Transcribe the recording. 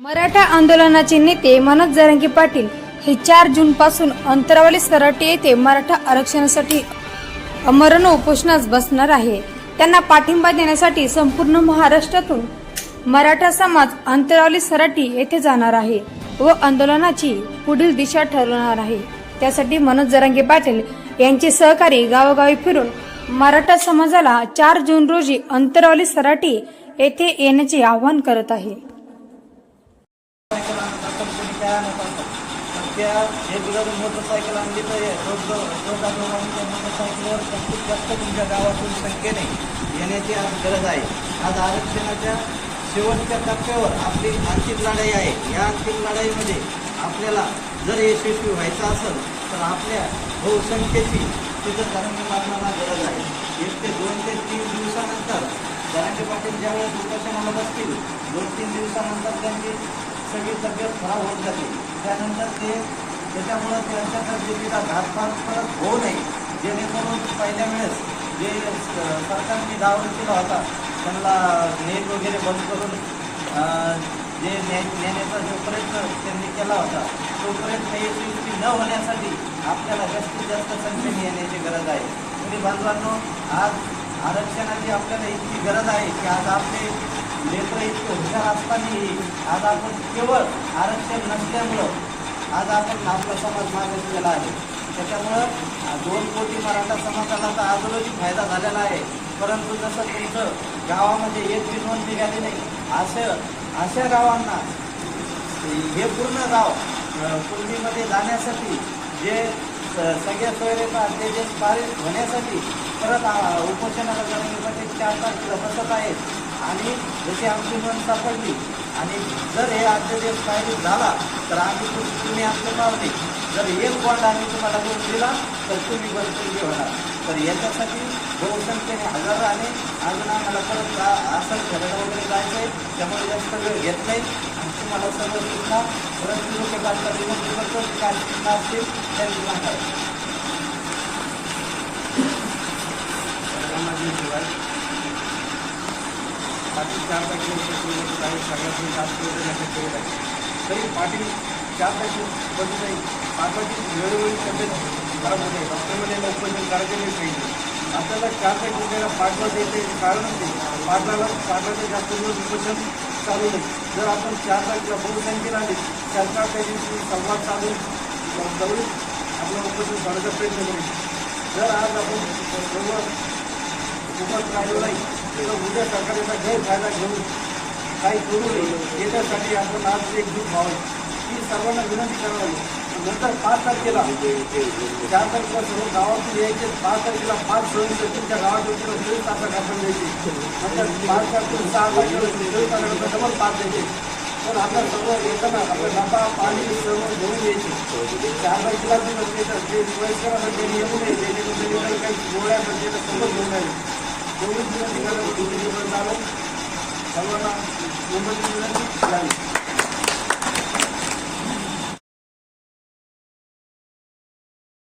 मराठा आंदोलनाचे नेते मनोज जरांगे पाटील हे चार जून पासून अंतरावली सराटी येथे मराठा आरक्षणासाठी अमरण उपोषणास बसणार आहे. त्यांना पाठिंबा देण्यासाठी संपूर्ण महाराष्ट्रातून मराठा समाज अंतरावली सराटी येथे जाणार आहे व आंदोलनाची पुढील दिशा ठरवणार आहे. त्यासाठी मनोज जरांगे पाटील यांचे सहकारी गावोगावी फिरून मराठा समाजाला चार जून रोजी अंतरावली सराटी येथे येण्याचे आवाहन करत आहे. त्या हे जर मोटरसायकल आणली तर रोज रोज आपण त्या मोटरसायकलवर जास्तीत जास्त तुमच्या गावातून संख्येने येण्याची आज गरज आहे. आज आरक्षणाच्या शेवटच्या टप्प्यावर आपली अंतिम लढाई आहे. या अंतिम लढाईमध्ये आपल्याला जर यशस्वी व्हायचं असेल तर आपल्या बहुसंख्येची तिथं धर्म मारणाला गरज आहे. एक ते दोन ते तीन दिवसानंतर धनंजय पाटील ज्यावेळेस उपोषणाला बसतील दोन तीन दिवसानंतर त्यांची सगळी तब्येत खराब होत जाते. त्यानंतर ते त्याच्यामुळं त्यांच्या तब्येतीला घातपात परत होऊ नये. जेणेकरून पहिल्या वेळेस जे सरकारने दावा केला होता त्यांना नेट वगैरे बंद करून जे न्याय नेण्याचा जो प्रयत्न त्यांनी केला होता तो प्रयत्न यशस्वी न होण्यासाठी आपल्याला जास्तीत जास्त संख्येने येण्याची गरज आहे. तुम्ही बांधवांनो आज आरक्षणाची आपल्याला इतकी गरज आहे की आज आपले लेकर इतके हुशार असतानाही आज आपण केवळ आरक्षण नसल्यामुळं आज आपण आपला समाज मागे गेला आहे. त्याच्यामुळं दोन कोटी मराठा समाजाला तर आजोबाची फायदा झालेला आहे. परंतु जसं तुमचं गावामध्ये एक बी नोंद निघाली नाही असं अशा गावांना हे पूर्ण गाव पूर्वीमध्ये जाण्यासाठी जे सगळ्या सगळ्या सोयरेचा जे पारित होण्यासाठी परत उपोषणाला जाण्यासाठी चार तास बसत आहेत. आणि जशी आमची मन सापडली. आणि जर हे अध्यादेश पारित झाला तर आम्ही तुम्ही आपले पावले. जर एक बॉन्ड आम्ही तुम्हाला देऊन दिला तर तुम्ही बंदगी होणार तर याच्यासाठी बहुसंख्येने हजारो आले अजून आम्हाला परत असं खेळायला वगैरे जायचं आहे त्यामुळे जास्त वेळ घेत नाही. आणि तुम्हाला सर्व सूचना परत लोक बातम्या विनंती करतो काय सूचना असतील त्यांनी सांगावे पाटील चार तारखेला काही सगळ्यात जास्त लक्षात ठेवत आहे तरी पाटील चार तारखेपर्यंत नाही पाटलाची वेळोवेळी तब्येत खराब होते डॉक्टरमध्ये उपोषण करायचे नाही पाहिजे आपल्याला चार तारखेला पाठवा द्यायचे कारणच नाही पाटलाला पाटलाचं जास्त दिवस उपोषण चालू नाही. जर आपण चार तारखेला बहुसंख्येला आले चार त्या दिवशी संवाद चालू जवळ आपलं उपोषण करण्याचा प्रयत्न करू. जर आज आपण सर्व उपास राहिलो नाही तर उद्या सरकारचा गैरफायदा घेऊन काही करू नये. याच्यासाठी आपण आज एकजूट व्हावं ही सर्वांना विनंती करावी. नंतर पाच तारखेला चार तारखेला सर्व गावातून यायचे. पाच तारखेला पाच सोयीचं तुमच्या गावात तुमच्या चोवीस तासात आपण द्यायचे. नंतर पाच तारखेला सहा तारखेला चोवीस तासानंतर डबल पाच द्यायचे. पण आता सर्व येताना आपलं डबा पाणी सर्व घेऊन यायचे. चार तारखेला तुम्ही नसते तर येऊ नये जेणेकरून काही गोळ्या म्हणजे सर्व घेऊन यावे चोवीस दिवस निघालं किती दिवस झालं सर्वांना मुंबईची विनंती झाली